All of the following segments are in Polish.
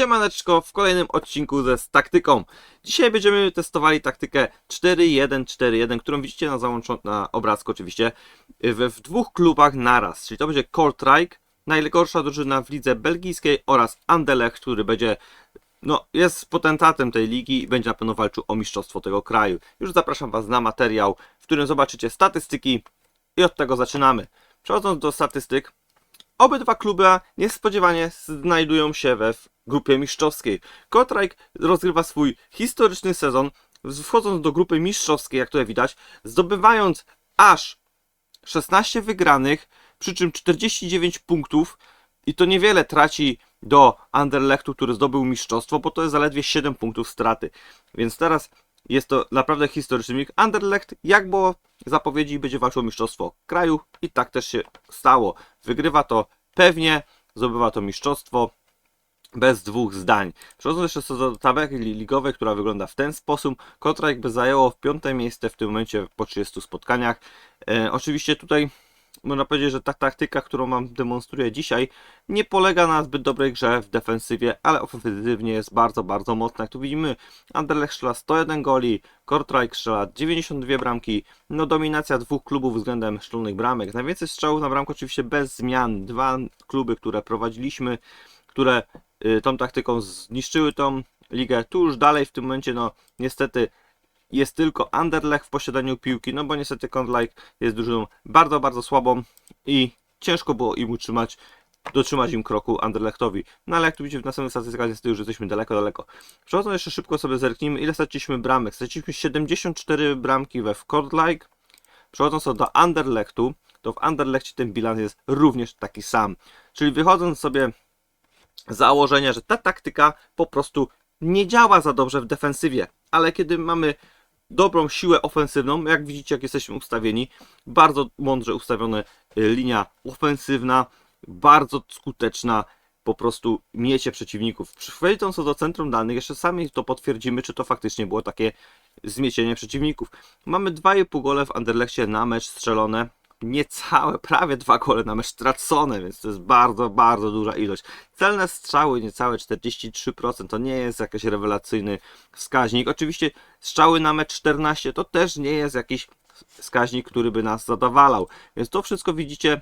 Siemaneczko w kolejnym odcinku ze z taktyką. Dzisiaj będziemy testowali taktykę 4-1-4-1, którą widzicie na załączonym na obrazku oczywiście, w, w dwóch klubach naraz. Czyli to będzie Kortrijk, najgorsza drużyna w lidze belgijskiej oraz Anderlecht, który będzie no, jest potentatem tej ligi i będzie na pewno walczył o mistrzostwo tego kraju. Już zapraszam Was na materiał, w którym zobaczycie statystyki i od tego zaczynamy. Przechodząc do statystyk, Obydwa kluby niespodziewanie znajdują się we grupie mistrzowskiej. Kotrajk rozgrywa swój historyczny sezon, wchodząc do grupy mistrzowskiej, jak tutaj widać, zdobywając aż 16 wygranych, przy czym 49 punktów i to niewiele traci do Anderlechtu, który zdobył mistrzostwo, bo to jest zaledwie 7 punktów straty. Więc teraz jest to naprawdę historyczny wynik. Anderlecht, jak było zapowiedzi, będzie walczył o mistrzostwo kraju i tak też się stało. Wygrywa to pewnie, zdobywa to mistrzostwo bez dwóch zdań. Przechodząc jeszcze do tabelki ligowej, która wygląda w ten sposób, Kotra jakby zajęło w piąte miejsce w tym momencie po 30 spotkaniach. E, oczywiście tutaj można powiedzieć, że ta taktyka, którą wam demonstruję dzisiaj, nie polega na zbyt dobrej grze w defensywie, ale ofensywnie jest bardzo, bardzo mocna. Jak tu widzimy, Anderlecht strzela 101 goli, Kortrijk strzela 92 bramki, no dominacja dwóch klubów względem szczelnych bramek. Najwięcej strzałów na bramkę oczywiście bez zmian. Dwa kluby, które prowadziliśmy, które y, tą taktyką zniszczyły tą ligę. Tu już dalej w tym momencie, no niestety jest tylko Anderlecht w posiadaniu piłki, no bo niestety Kortrijk jest drużyną bardzo, bardzo słabą i ciężko było im utrzymać, dotrzymać im kroku Anderlechtowi. No ale jak tu widzicie w następnych statystykach, niestety już jesteśmy daleko, daleko. Przechodząc jeszcze szybko sobie zerknijmy, ile straciliśmy bramek. Straciliśmy 74 bramki we Kortrijk. Przechodząc do Anderlechtu, to w Anderlechcie ten bilans jest również taki sam. Czyli wychodząc sobie założenia, że ta taktyka po prostu nie działa za dobrze w defensywie, ale kiedy mamy dobrą siłę ofensywną, jak widzicie, jak jesteśmy ustawieni, bardzo mądrze ustawiona y, linia ofensywna, bardzo skuteczna, po prostu miecie przeciwników. Przejdąc do centrum danych, jeszcze sami to potwierdzimy, czy to faktycznie było takie zmiecienie przeciwników. Mamy 2,5 gole w Anderlechcie na mecz strzelone, niecałe, prawie dwa gole na mecz stracone, więc to jest bardzo, bardzo duża ilość. Celne strzały niecałe 43%, to nie jest jakiś rewelacyjny wskaźnik. Oczywiście strzały na mecz 14 to też nie jest jakiś wskaźnik, który by nas zadowalał. Więc to wszystko widzicie,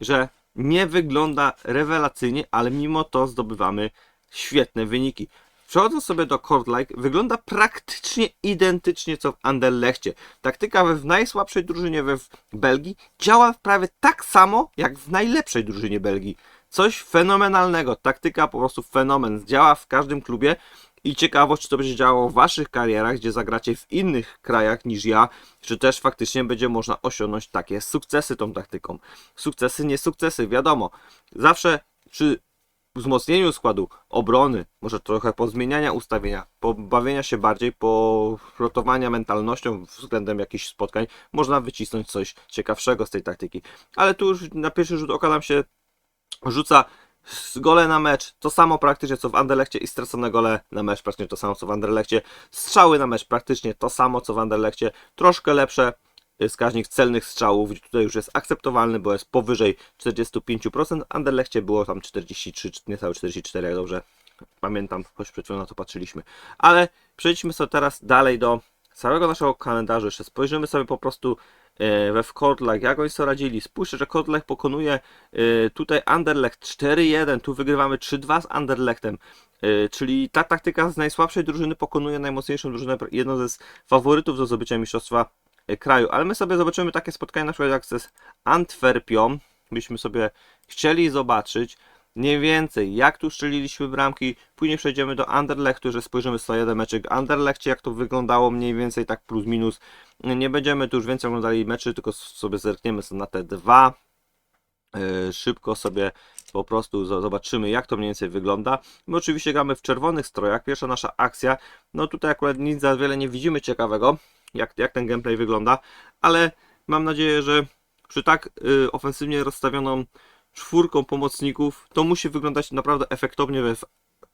że nie wygląda rewelacyjnie, ale mimo to zdobywamy świetne wyniki. Przechodząc sobie do Kortrijk, wygląda praktycznie identycznie co w Anderlechcie. Taktyka w najsłabszej drużynie we w Belgii działa prawie tak samo jak w najlepszej drużynie Belgii. Coś fenomenalnego. Taktyka po prostu fenomen. Działa w każdym klubie i ciekawość, czy to będzie działało w waszych karierach, gdzie zagracie w innych krajach niż ja, czy też faktycznie będzie można osiągnąć takie sukcesy tą taktyką. Sukcesy, nie sukcesy, wiadomo. Zawsze przy wzmocnieniu składu obrony, może trochę pozmieniania ustawienia, pobawienia się bardziej, porotowania mentalnością względem jakichś spotkań, można wycisnąć coś ciekawszego z tej taktyki. Ale tu już na pierwszy rzut oka nam się rzuca gole na mecz, to samo praktycznie co w Anderlechcie i stracone gole na mecz, praktycznie to samo co w Anderlechcie. Strzały na mecz praktycznie to samo co w Anderlechcie, troszkę lepsze, wskaźnik celnych strzałów tutaj już jest akceptowalny, bo jest powyżej 45%. W Anderlechcie było tam 43, niecałe 44, jak dobrze pamiętam, choć przed chwilą na to patrzyliśmy. Ale przejdźmy sobie teraz dalej do całego naszego kalendarza. Jeszcze spojrzymy sobie po prostu e, we Kortlach, jak oni sobie radzili. Spójrzcie, że Kortlach pokonuje e, tutaj Anderlecht 4-1, tu wygrywamy 3-2 z Anderlechtem. E, Czyli ta taktyka z najsłabszej drużyny pokonuje najmocniejszą drużynę, jedną ze faworytów do zdobycia mistrzostwa kraju. Ale my sobie zobaczymy takie spotkanie na przykład jak z Antwerpią. Byśmy sobie chcieli zobaczyć mniej więcej jak tu strzeliliśmy bramki. Później przejdziemy do Anderlechtu, że spojrzymy sobie jeden meczek Anderlechcie, jak to wyglądało mniej więcej tak plus minus. Nie będziemy tu już więcej oglądali meczy, tylko sobie zerkniemy na te dwa. Yy, Szybko sobie po prostu zo- zobaczymy, jak to mniej więcej wygląda. My oczywiście gramy w czerwonych strojach. Pierwsza nasza akcja, no tutaj akurat nic za wiele nie widzimy ciekawego, jak, jak ten gameplay wygląda, ale mam nadzieję, że przy tak y, ofensywnie rozstawioną czwórką pomocników, to musi wyglądać naprawdę efektownie w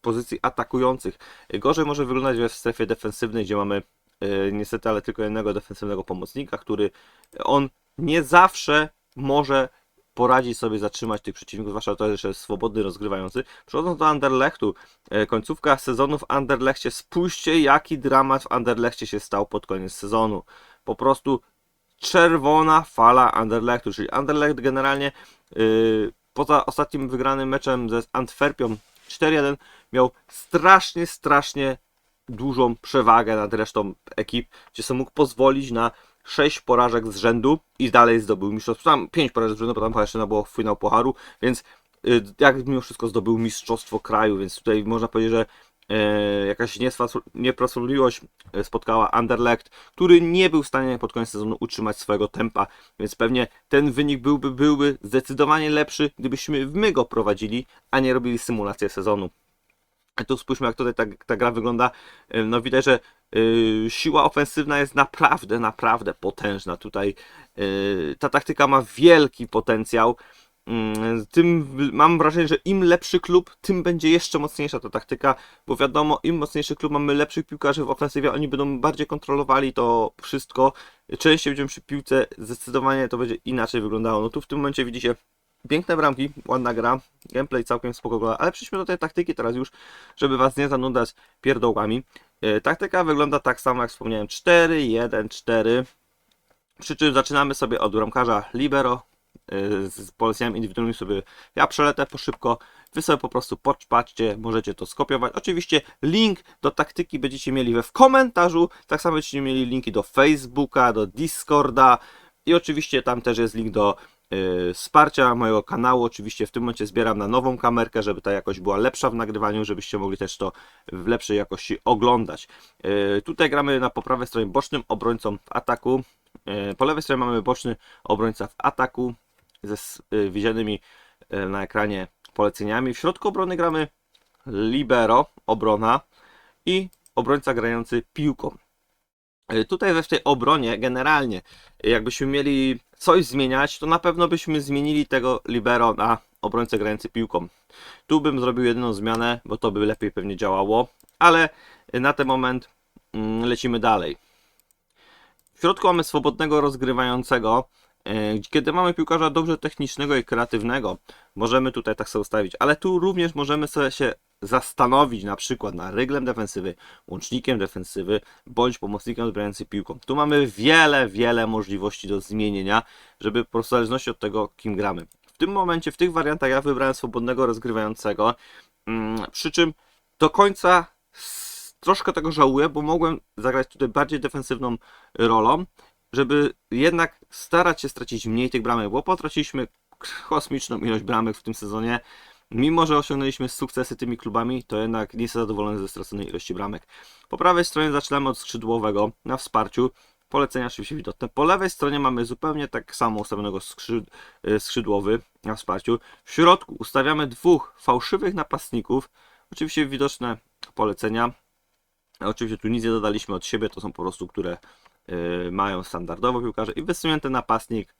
pozycji atakujących. Gorzej może wyglądać we strefie defensywnej, gdzie mamy y, niestety ale tylko jednego defensywnego pomocnika, który on nie zawsze może poradzić sobie, zatrzymać tych przeciwników, zwłaszcza to, że jest swobodny, rozgrywający. Przechodząc do Anderlechtu, e, końcówka sezonu w Anderlechcie, spójrzcie jaki dramat w Anderlechcie się stał pod koniec sezonu. Po prostu czerwona fala Anderlechtu, czyli Anderlecht generalnie yy, poza ostatnim wygranym meczem ze Antwerpią 4-1 miał strasznie, strasznie dużą przewagę nad resztą ekip, gdzie sobie mógł pozwolić na 6 porażek z rzędu i dalej zdobył mistrzostwo. Tam 5 porażek z rzędu, bo tam jeszcze było finał Pucharu, więc y, jak mimo wszystko zdobył mistrzostwo kraju, więc tutaj można powiedzieć, że e, jakaś niesprawiedliwość e, spotkała Anderlecht, który nie był w stanie pod koniec sezonu utrzymać swojego tempa, więc pewnie ten wynik byłby, byłby zdecydowanie lepszy, gdybyśmy my go prowadzili, a nie robili symulację sezonu. Tu spójrzmy, jak tutaj ta, ta gra wygląda. E, No widać, że siła ofensywna jest naprawdę, naprawdę potężna. Tutaj e, ta taktyka ma wielki potencjał. Mm, Tym mam wrażenie, że im lepszy klub, tym będzie jeszcze mocniejsza ta taktyka, bo wiadomo, im mocniejszy klub, mamy lepszych piłkarzy w ofensywie, oni będą bardziej kontrolowali to wszystko. Częściej będziemy przy piłce, zdecydowanie to będzie inaczej wyglądało. No tu w tym momencie widzicie piękne bramki, ładna gra, gameplay całkiem spoko, wygląda, ale przejdźmy do tej taktyki teraz już, żeby was nie zanudzać pierdołkami. E, Taktyka wygląda tak samo jak wspomniałem, 4, 1, 4. Przy czym zaczynamy sobie od bramkarza libero, y, z poleceniami indywidualnymi sobie ja przeletę po szybko, wy sobie po prostu patrzcie, możecie to skopiować. Oczywiście link do taktyki będziecie mieli we w komentarzu, tak samo będziecie mieli linki do Facebooka, do Discorda i oczywiście tam też jest link do wsparcia mojego kanału. Oczywiście w tym momencie zbieram na nową kamerkę, żeby ta jakość była lepsza w nagrywaniu, żebyście mogli też to w lepszej jakości oglądać. Y, tutaj gramy na po prawej stronie bocznym obrońcą w ataku. Y, po lewej stronie mamy boczny obrońca w ataku ze y, widzianymi y, na ekranie poleceniami. W środku obrony gramy libero, obrona i obrońca grający piłką. Y, Tutaj w tej obronie generalnie, jakbyśmy mieli coś zmieniać, to na pewno byśmy zmienili tego libero na obrońcę grający piłką. Tu bym zrobił jedyną zmianę, bo to by lepiej pewnie działało, ale na ten moment mm, lecimy dalej. W środku mamy swobodnego rozgrywającego. e, Kiedy mamy piłkarza dobrze technicznego i kreatywnego, możemy tutaj tak sobie ustawić, ale tu również możemy sobie się zastanowić na przykład na ryglem defensywy, łącznikiem defensywy bądź pomocnikiem odbierającym piłką. Tu mamy wiele, wiele możliwości do zmienienia, żeby po prostu w zależności od tego, kim gramy. W tym momencie, w tych wariantach ja wybrałem swobodnego rozgrywającego, mm, przy czym do końca troszkę tego żałuję, bo mogłem zagrać tutaj bardziej defensywną rolą, żeby jednak starać się stracić mniej tych bramek, bo potraciliśmy kosmiczną ilość bramek w tym sezonie. Mimo, że osiągnęliśmy sukcesy tymi klubami, to jednak nie jestem zadowolony ze straconej ilości bramek. Po prawej stronie zaczynamy od skrzydłowego na wsparciu. Polecenia oczywiście widoczne. Po lewej stronie mamy zupełnie tak samo ustawionego skrzyd y, skrzydłowy na wsparciu. W środku ustawiamy dwóch fałszywych napastników. Oczywiście widoczne polecenia. Oczywiście tu nic nie dodaliśmy od siebie, to są po prostu, które y, mają standardowo piłkarze i wysunięty napastnik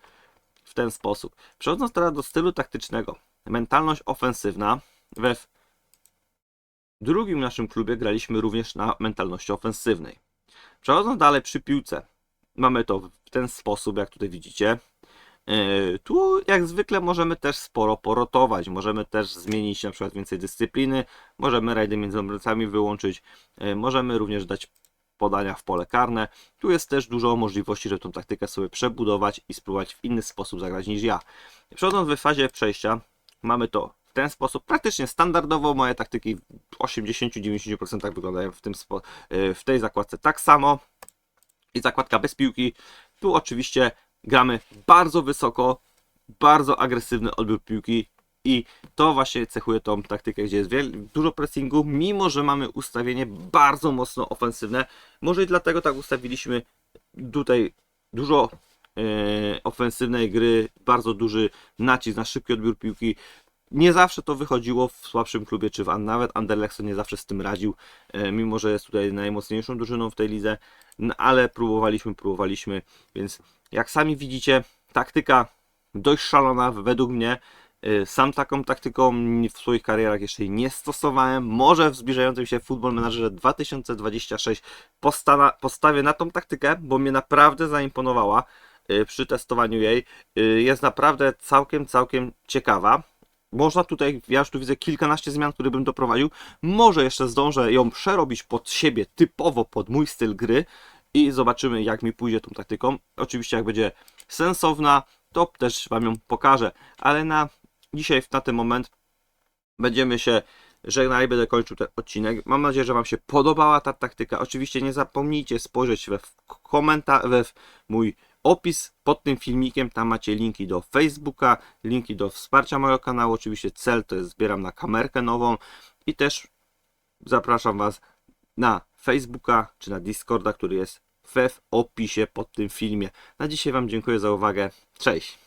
w ten sposób. Przechodząc teraz do stylu taktycznego. Mentalność ofensywna. We drugim naszym klubie graliśmy również na mentalności ofensywnej. Przechodząc dalej przy piłce. Mamy to w ten sposób, jak tutaj widzicie. Yy, Tu jak zwykle możemy też sporo porotować, możemy też zmienić na przykład więcej dyscypliny, możemy rajdy między obrońcami wyłączyć, yy, możemy również dać podania w pole karne. Tu jest też dużo możliwości, żeby tą taktykę sobie przebudować i spróbować w inny sposób zagrać niż ja. Przechodząc w fazie przejścia, mamy to w ten sposób. Praktycznie standardowo moje taktyki w 80-90% wyglądają w, tym yy, w tej zakładce tak samo. I zakładka bez piłki. Tu oczywiście gramy bardzo wysoko, bardzo agresywny odbiór piłki i to właśnie cechuje tą taktykę, gdzie jest dużo pressingu, mimo że mamy ustawienie bardzo mocno ofensywne. Może i dlatego tak ustawiliśmy tutaj dużo ofensywnej gry, bardzo duży nacisk na szybki odbiór piłki. Nie zawsze to wychodziło w słabszym klubie, czy w, nawet Anderlecht nie zawsze z tym radził, e, mimo że jest tutaj najmocniejszą drużyną w tej lidze, no, ale próbowaliśmy, próbowaliśmy, więc jak sami widzicie, taktyka dość szalona według mnie. Y, Sam taką taktyką w swoich karierach jeszcze nie stosowałem. Może w zbliżającym się Football Managerze 2026 postana, postawię na tą taktykę, bo mnie naprawdę zaimponowała. Y, przy testowaniu jej y, jest naprawdę całkiem, całkiem ciekawa. Można tutaj, ja już tu widzę kilkanaście zmian, które bym doprowadził. Może jeszcze zdążę ją przerobić pod siebie, typowo pod mój styl gry i zobaczymy jak mi pójdzie tą taktyką. Oczywiście jak będzie sensowna, to też Wam ją pokażę, ale na dzisiaj, na ten moment będziemy się żegnali, będę kończył ten odcinek. Mam nadzieję, że Wam się podobała ta taktyka. Oczywiście nie zapomnijcie spojrzeć we w komentarz, we w mój opis pod tym filmikiem. Tam macie linki do Facebooka, linki do wsparcia mojego kanału. Oczywiście cel to jest zbieram na kamerkę nową i też zapraszam Was na Facebooka czy na Discorda, który jest w opisie pod tym filmie. Na dzisiaj Wam dziękuję za uwagę. Cześć!